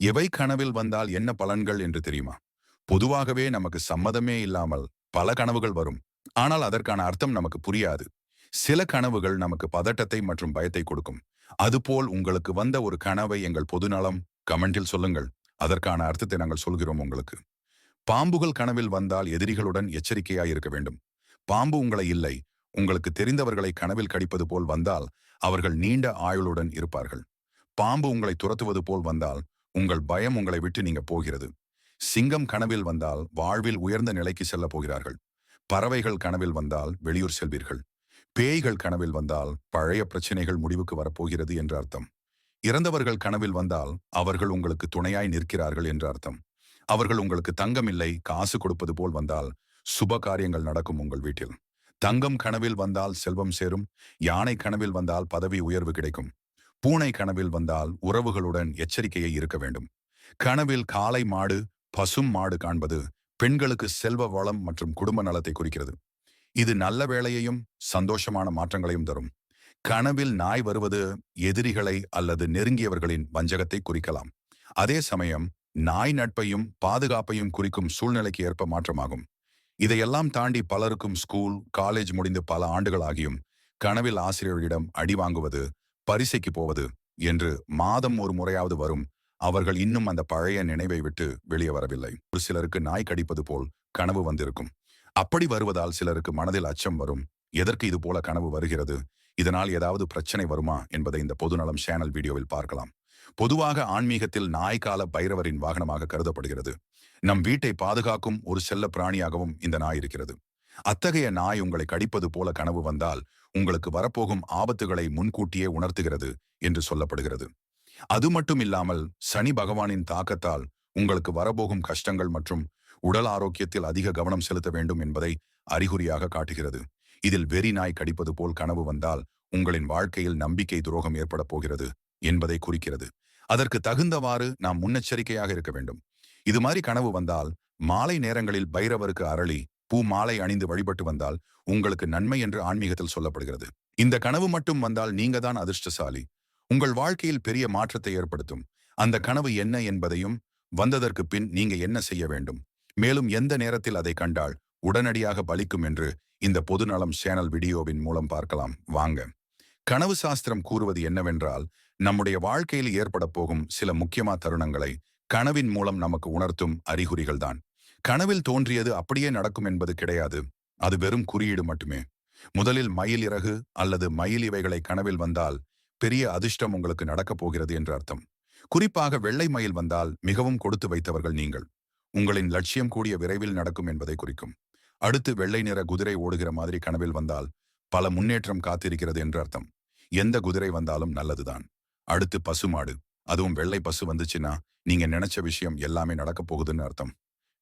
எவை கனவில் வந்தால் என்ன பலன்கள் என்று தெரியுமா? பொதுவாகவே நமக்கு சம்மதமே இல்லாமல் பல கனவுகள் வரும். ஆனால் அதற்கான அர்த்தம் நமக்கு புரியாது. சில கனவுகள் நமக்கு பதட்டத்தை மற்றும் பயத்தை கொடுக்கும். அதுபோல் உங்களுக்கு வந்த ஒரு கனவை எங்கள் பொதுநலம் கமெண்டில் சொல்லுங்கள். அதற்கான அர்த்தத்தை நாங்கள் சொல்கிறோம் உங்களுக்கு. பாம்புகள் கனவில் வந்தால் எதிரிகளுடன் எச்சரிக்கையாய் இருக்க வேண்டும். பாம்பு உங்களை இல்லை. உங்களுக்கு தெரிந்தவர்களை கனவில் கடிப்பது போல் வந்தால் அவர்கள் நீண்ட ஆயுளுடன் இருப்பார்கள். பாம்பு உங்களை துரத்துவது போல் வந்தால் உங்கள் பயம் உங்களை விட்டு நீங்க போகிறது. சிங்கம் கனவில் வந்தால் வாழ்வில் உயர்ந்த நிலைக்கு செல்ல போகிறார்கள். பறவைகள் கனவில் வந்தால் வெளியூர் செல்வீர்கள். பேய்கள் கனவில் வந்தால் பழைய பிரச்சனைகள் முடிவுக்கு வரப்போகிறது என்று அர்த்தம். இறந்தவர்கள் கனவில் வந்தால் அவர்கள் உங்களுக்கு துணையாய் நிற்கிறார்கள் என்று அர்த்தம். அவர்கள் உங்களுக்கு தங்கம் இல்லை காசு கொடுப்பது போல் வந்தால் சுப காரியங்கள் நடக்கும் உங்கள் வீட்டில். தங்கம் கனவில் வந்தால் செல்வம் சேரும். யானை கனவில் வந்தால் பதவி உயர்வு கிடைக்கும். பூனை கனவில் வந்தால் உறவுகளுடன் எச்சரிக்கையை இருக்க வேண்டும். கனவில் காளை மாடு பசும் மாடு காண்பது பெண்களுக்கு செல்வ வளம் மற்றும் குடும்ப நலத்தை குறிக்கிறது. இது நல்ல வேலையையும் சந்தோஷமான மாற்றங்களையும் தரும். கனவில் நாய் வருவது எதிரிகளை அல்லது நெருங்கியவர்களின் வஞ்சகத்தை குறிக்கலாம். அதே சமயம் நாய் நட்பையும் பாதுகாப்பையும் குறிக்கும் சூழ்நிலைக்கு ஏற்ப மாற்றமாகும். இதையெல்லாம் தாண்டி பலருக்கும் ஸ்கூல் காலேஜ் முடிந்து பல ஆண்டுகள் ஆகியும் கனவில் ஆசிரியர்களிடம் அடி வாங்குவது பரிசைக்கு போவது என்று மாதம் ஒரு முறையாவது வரும். அவர்கள் இன்னும் அந்த பழைய நினைவை விட்டு வெளியே வரவில்லை. ஒரு சிலருக்கு நாய் கடிப்பது போல் கனவு வந்திருக்கும். அப்படி வருவதால் சிலருக்கு மனதில் அச்சம் வரும். எதற்கு இது போல கனவு வருகிறது? இதனால் ஏதாவது பிரச்சனை வருமா என்பதை இந்த பொதுநலம் சேனல் வீடியோவில் பார்க்கலாம். பொதுவாக ஆன்மீகத்தில் நாய்க்கால பைரவரின் வாகனமாக கருதப்படுகிறது. நம் வீட்டை பாதுகாக்கும் ஒரு செல்ல பிராணியாகவும் இந்த நாய் இருக்கிறது. அத்தகைய நாய் உங்களை கடிப்பது போல கனவு வந்தால் உங்களுக்கு வரப்போகும் ஆபத்துகளை முன்கூட்டியே உணர்த்துகிறது என்று சொல்லப்படுகிறது. அது மட்டும் இல்லாமல் சனி பகவானின் தாக்கத்தால் உங்களுக்கு வரப்போகும் கஷ்டங்கள் மற்றும் உடல் ஆரோக்கியத்தில் அதிக கவனம் செலுத்த வேண்டும் என்பதை அறிகுறியாக காட்டுகிறது. இதில் வெறி நாய் கடிப்பது போல் கனவு வந்தால் உங்களின் வாழ்க்கையில் நம்பிக்கை துரோகம் ஏற்பட போகிறது என்பதை குறிக்கிறது. அதற்கு தகுந்தவாறு நாம் முன்னெச்சரிக்கையாக இருக்க வேண்டும். இது மாதிரி கனவு வந்தால் மாலை நேரங்களில் பைரவருக்கு அரளி பூ மாலை அணிந்து வழிபட்டு வந்தால் உங்களுக்கு நன்மை என்று ஆன்மீகத்தில் சொல்லப்படுகிறது. இந்த கனவு மட்டும் வந்தால் நீங்க தான் அதிர்ஷ்டசாலி. உங்கள் வாழ்க்கையில் பெரிய மாற்றத்தை ஏற்படுத்தும். அந்த கனவு என்ன என்பதையும் வந்ததற்கு பின் நீங்க என்ன செய்ய வேண்டும்? மேலும் எந்த நேரத்தில் அதை கண்டால் உடனடியாக பலிக்கும் என்று இந்த பொதுநலம் சேனல் வீடியோவின் மூலம் பார்க்கலாம். வாங்க. கனவு சாஸ்திரம் கூறுவது என்னவென்றால் நம்முடைய வாழ்க்கையில் ஏற்பட போகும் சில முக்கியமா தருணங்களை கனவின் மூலம் நமக்கு உணர்த்தும் அறிகுறிகள்தான். கனவில் தோன்றியது அப்படியே நடக்கும் என்பது கிடையாது. அது வெறும் குறியீடு மட்டுமே. முதலில் மயில் இறகு அல்லது மயில் இவைகளை கனவில் வந்தால் பெரிய அதிர்ஷ்டம் உங்களுக்கு நடக்கப் போகிறது என்று அர்த்தம். குறிப்பாக வெள்ளை மயில் வந்தால் மிகவும் கொடுத்து வைத்தவர்கள் நீங்கள். உங்களின் லட்சியம் கூடிய விரைவில் நடக்கும் என்பதை குறிக்கும். அடுத்து வெள்ளை நிற குதிரை ஓடுகிற மாதிரி கனவில் வந்தால் பல முன்னேற்றம் காத்திருக்கிறது என்று அர்த்தம். எந்த குதிரை வந்தாலும் நல்லதுதான். அடுத்து பசுமாடு அதுவும் வெள்ளை பசு வந்துச்சுன்னா நீங்க நினைச்ச விஷயம் எல்லாமே நடக்கப் போகுதுன்னு அர்த்தம்.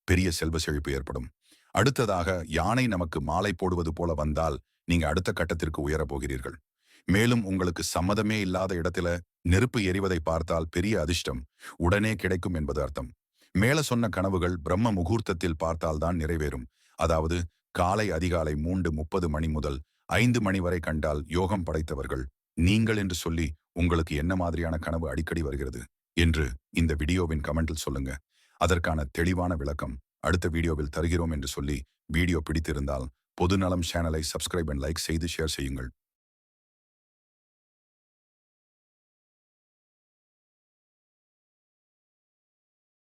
பெரிய செல்வ செழிப்பு ஏற்படும். அடுத்ததாக யானை நமக்கு மாலை போடுவது போல வந்தால் நீங்க அடுத்த கட்டத்திற்கு உயரப் போகிறீர்கள். மேலும் உங்களுக்கு சம்மதமே இல்லாத இடத்துல நெருப்பு எரிவதை பார்த்தால் பெரிய அதிர்ஷ்டம் உடனே கிடைக்கும் என்பது அர்த்தம். மேல சொன்ன கனவுகள் பிரம்ம முகூர்த்தத்தில் பார்த்தால்தான் நிறைவேறும். அதாவது காலை அதிகாலை மூன்று முப்பது மணி முதல் ஐந்து மணி வரை கண்டால் யோகம் படைத்தவர்கள் நீங்கள் என்று சொல்லி உங்களுக்கு என்ன மாதிரியான கனவு அடிக்கடி வருகிறது? என்று இந்த வீடியோவின் கமெண்டில் சொல்லுங்க. அதற்கான தெளிவான விளக்கம் அடுத்த வீடியோவில் தருகிறோம் என்று சொல்லி வீடியோ பிடித்திருந்தால் பொதுநலம் சேனலை சப்ஸ்கிரைப் அண்ட் லைக் செய்து ஷேர் செய்யுங்கள்.